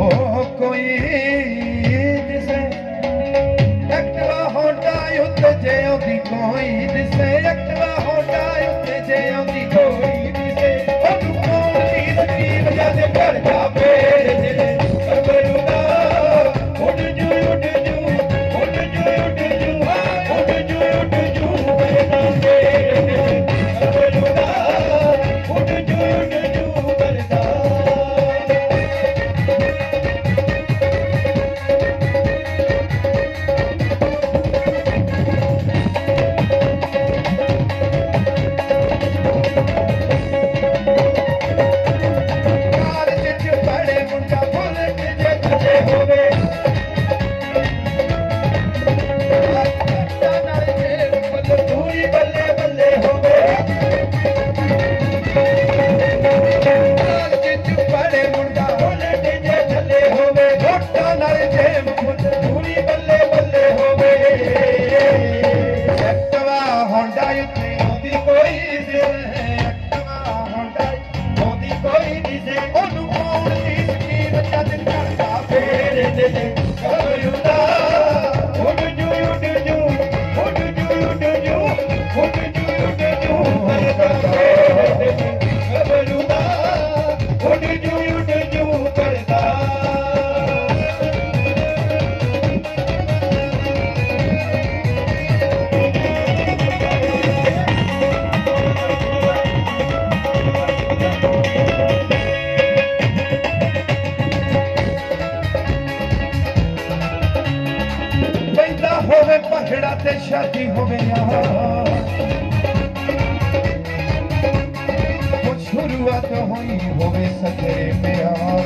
कोई and die. ਪੈਂਦਾ ਹੋਵੇ ਭੰਗੜਾ ਤੇ ਸ਼ਾਦੀ ਹੋਵੇ ਸ਼ੁਰੂਆਤ ਹੋਈ ਹੋਵੇ ਸਤਰੇ ਪਿਆਰ